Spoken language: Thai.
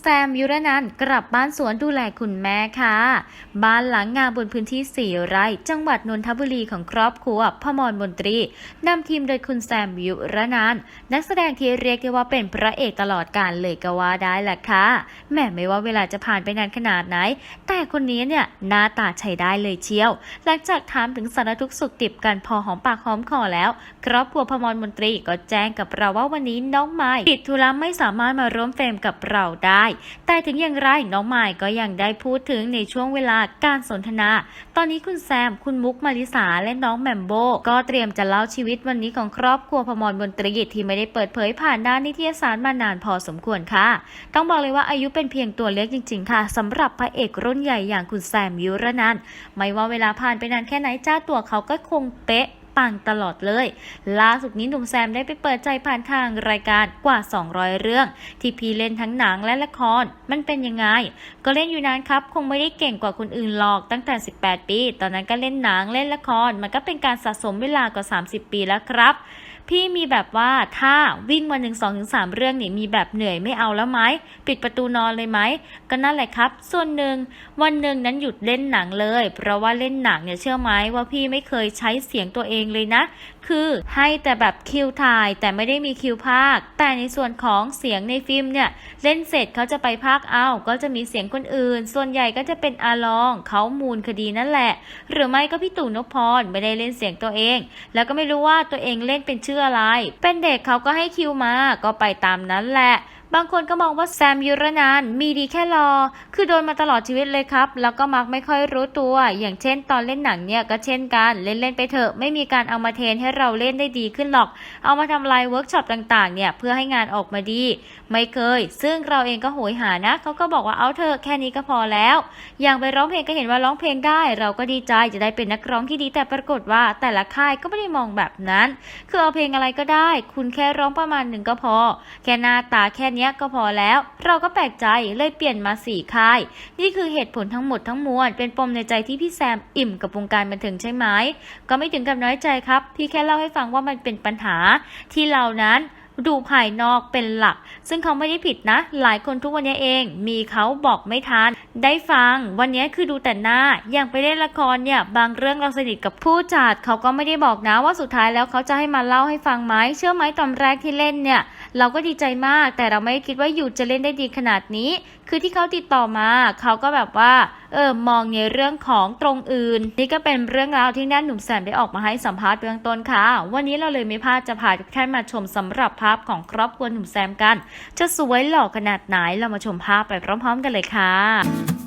แซมยุรนันกลับบ้านสวนดูแลคุณแม่ค่ะ บ้านหลังงามบนพื้นที่4ไร่ จังหวัดนนทบุรีของครอบครัวพมรมนตรีนำทีมโดยคุณแซมยุรนันนักแสดงที่เรียกได้ว่าเป็นพระเอกตลอดกาลเลยก็ว่าได้แหละค่ะแม่ไม่ว่าเวลาจะผ่านไปนานขนาดไหน แต่คนนี้เนี่ยหน้าตาใช้ได้เลยเชียว หลังจากถามถึงสารทุกข์สุขติบกันพอหอมปากหอมคอแล้ว ครอบครัวพมรมนตรีก็แจ้งกับเราว่าวันนี้น้องไม้ติดธุระไม่สามารถมาร่วมเฟรมกับเราได้แต่ถึงอย่างไรน้องไม้ก็ยังได้พูดถึงในช่วงเวลาการสนทนา ตอนนี้คุณแซม คุณมุกมาริสาและน้องแมมโบ ก็เตรียมจะเล่าชีวิตวันนี้ของครอบครัวพมรมนตรีที่ไม่ได้เปิดเผยผ่านด้านนิตยสารมานานพอสมควรค่ะ ต้องบอกเลยว่าอายุเป็นเพียงตัวเล็กจริง ๆ ค่ะสำหรับพระเอกรุ่นใหญ่อย่างคุณแซมยุรนันไม่ว่าเวลาผ่านไปนานแค่ไหนเจ้าตัวเขาก็คงเป๊ะ ปังตลอดเลย ล่าสุดนี้หนุ่มแซมได้ไปเปิดใจผ่านทางรายการกว่า 200 เรื่อง ที่พี่เล่นทั้งหนังและละคร มันเป็นยังไง ก็เล่นอยู่นานครับ คงไม่ได้เก่งกว่าคนอื่นหรอกตั้งแต่ 18 ปี ตอนนั้นก็เล่นหนังเล่นละคร มันก็เป็นการสะสมเวลากว่า 30 ปีแล้วครับ พี่มีแบบว่าถ้าวิ่งวันหนึ่งสองถึงสามเรื่องนี่มีแบบเหนื่อยไม่เอาแล้วไหมปิดประตูนอนเลยไหมก็นั่นแหละครับ ส่วนหนึ่งวันหนึ่งนั้นหยุดเล่นหนังเลย เพราะว่าเล่นหนังเนี่ยเชื่อไหมว่าพี่ไม่เคยใช้เสียงตัวเองเลยนะ คือให้แต่แบบคิวถ่ายแต่ไม่ได้มีคิวภาค แต่ในส่วนของเสียงในฟิล์มเนี่ยเล่นเสร็จเขาจะไปภาคเอาก็จะมีเสียงคนอื่น ส่วนใหญ่ก็จะเป็นอาลองเขามูลคดีนั่นแหละ หรือไม่ก็พี่ตู่นพพรไม่ได้เล่นเสียงตัวเอง แล้วก็ไม่รู้ว่าตัวเองเล่นเป็นชื่ออะไร เป็นเด็กเขาก็ให้คิวมา ก็ไปตามนั้นแหละ บางคนก็มองว่าแซมยุรนานมีดีแค่รอ คือโดนมาตลอดชีวิตเลยครับ แล้วก็มักไม่ค่อยรู้ตัว อย่างเช่น ตอนเล่นหนังเนี่ยก็เช่นกันเล่นๆไปเถอะไม่มีการเอามาเทรนให้เราเล่นได้ดีขึ้นหรอก เอามาทำลายเวิร์กช็อปต่างๆ เนี่ยเพื่อให้งานออกมาดี ไม่เคย ซึ่งเราเองก็โหยหานะเขาก็บอกว่าเอาเถอะแค่นี้ก็พอแล้ว อย่างไปร้องเพลงก็เห็นว่าร้องเพลงได้ เราก็ดีใจจะได้เป็นนักร้องที่ดีแต่ปรากฏว่าแต่ละค่ายก็ไม่ได้มองแบบนั้น คือเอาเพลงอะไรก็ได้ คุณแค่ร้องประมาณหนึ่งก็พอ แค่หน้าตาแค่เนี้ยก็พอแล้ว เราก็แปลกใจเลยเปลี่ยนมาสี่ค่าย นี่คือเหตุผลทั้งหมดทั้งมวลเป็นปมในใจที่พี่แซมอิ่มกับวงการบันเทิงใช่ไหมก็ไม่ถึงกับน้อยใจครับ พี่แค่เล่าให้ฟังว่ามันเป็นปัญหาที่เรานั้น ดูภายนอกเป็นหลัก ซึ่งเขาไม่ได้ผิดนะ หลายคนทุกวันนี้เอง มีเขาบอกไม่ทันได้ฟัง วันนี้คือดูแต่หน้า อย่างไปเล่นละครเนี่ย บางเรื่องเราสนิทกับผู้จัดเขาก็ไม่ได้บอกนะว่าสุดท้ายแล้วเขาจะให้มาเล่าให้ฟังไหมเชื่อไหมตอนแรกที่เล่นเนี่ย เราก็ดีใจมาก แต่เราไม่คิดว่าอยู่จะเล่นได้ดีขนาดนี้ คือที่เขาติดต่อมา เขาก็แบบว่า เออมองในเรื่องของตรงอื่น นี่ก็เป็นเรื่องราวที่แน่นหนุ่มแซมได้ออกมาให้สัมภาษณ์เบื้องต้นค่ะ วันนี้เราเลยไม่พลาดจะพาทุกท่านมาชมสำหรับภาพของครอบครัวหนุ่มแซมกัน จะสวยหล่อขนาดไหนเรามาชมภาพไปพร้อม ๆ กันเลยค่ะ